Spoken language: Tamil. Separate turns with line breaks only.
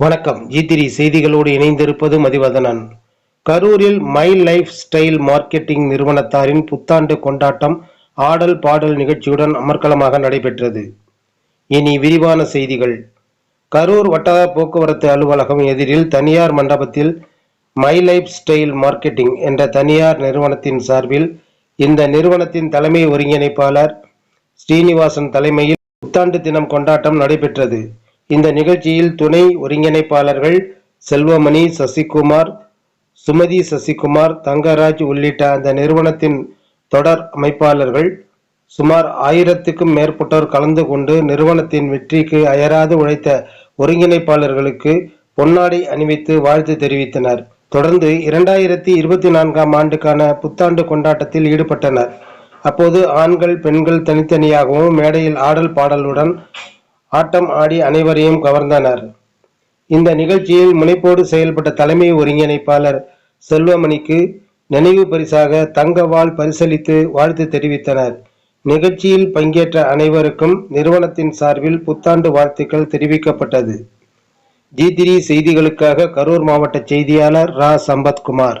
வணக்கம். E ஜிதிரி செய்திகளோடு இணைந்திருப்பது மதிவதனன். கரூரில் மை லைஃப் ஸ்டைல் மார்க்கெட்டிங் நிறுவனத்தாரின் புத்தாண்டு கொண்டாட்டம் ஆடல் பாடல் நிகழ்ச்சியுடன் அமர்க்கலமாக நடைபெற்றது. இனி விரிவான செய்திகள். கரூர் வட்டார போக்குவரத்து அலுவலகம் எதிரில் தனியார் மண்டபத்தில் மை லைஃப் ஸ்டைல் மார்க்கெட்டிங் என்ற தனியார் நிறுவனத்தின் சார்பில் இந்த நிறுவனத்தின் தலைமை ஒருங்கிணைப்பாளர் ஸ்ரீனிவாசன் தலைமையில் புத்தாண்டு தினம் கொண்டாட்டம் நடைபெற்றது. இந்த நிகழ்ச்சியில் துணை ஒருங்கிணைப்பாளர்கள் செல்வமணி சசிகுமார் சுமதி சசிகுமார் தங்கராஜ் உள்ளிட்ட அந்த நிறுவனத்தின் தொடர் அமைப்பாளர்கள் சுமார் ஆயிரத்துக்கும் மேற்பட்டோர் கலந்து கொண்டு நிறுவனத்தின் வெற்றிக்கு அயராது உழைத்த ஒருங்கிணைப்பாளர்களுக்கு பொன்னாடை அணிவித்து வாழ்த்து தெரிவித்தனர். தொடர்ந்து இரண்டாயிரத்தி இருபத்தி நான்காம் ஆண்டுக்கான புத்தாண்டு கொண்டாட்டத்தில் ஈடுபட்டனர். அப்போது ஆண்கள் பெண்கள் தனித்தனியாகவும் மேடையில் ஆடல் பாடலுடன் ஆட்டம் ஆடி அனைவரையும் கவர்ந்தனர். இந்த நிகழ்ச்சியில் முனைப்போடு செயல்பட்ட தலைமை ஒருங்கிணைப்பாளர் செல்வமணிக்கு நினைவு பரிசாக தங்க வாழ் பரிசளித்து வாழ்த்து தெரிவித்தனர். நிகழ்ச்சியில் பங்கேற்ற அனைவருக்கும் நிறுவனத்தின் சார்பில் புத்தாண்டு வாழ்த்துக்கள் தெரிவிக்கப்பட்டது. ஜி த்ரீ செய்திகளுக்காக கரூர் மாவட்ட செய்தியாளர் ரா. சம்பத்குமார்.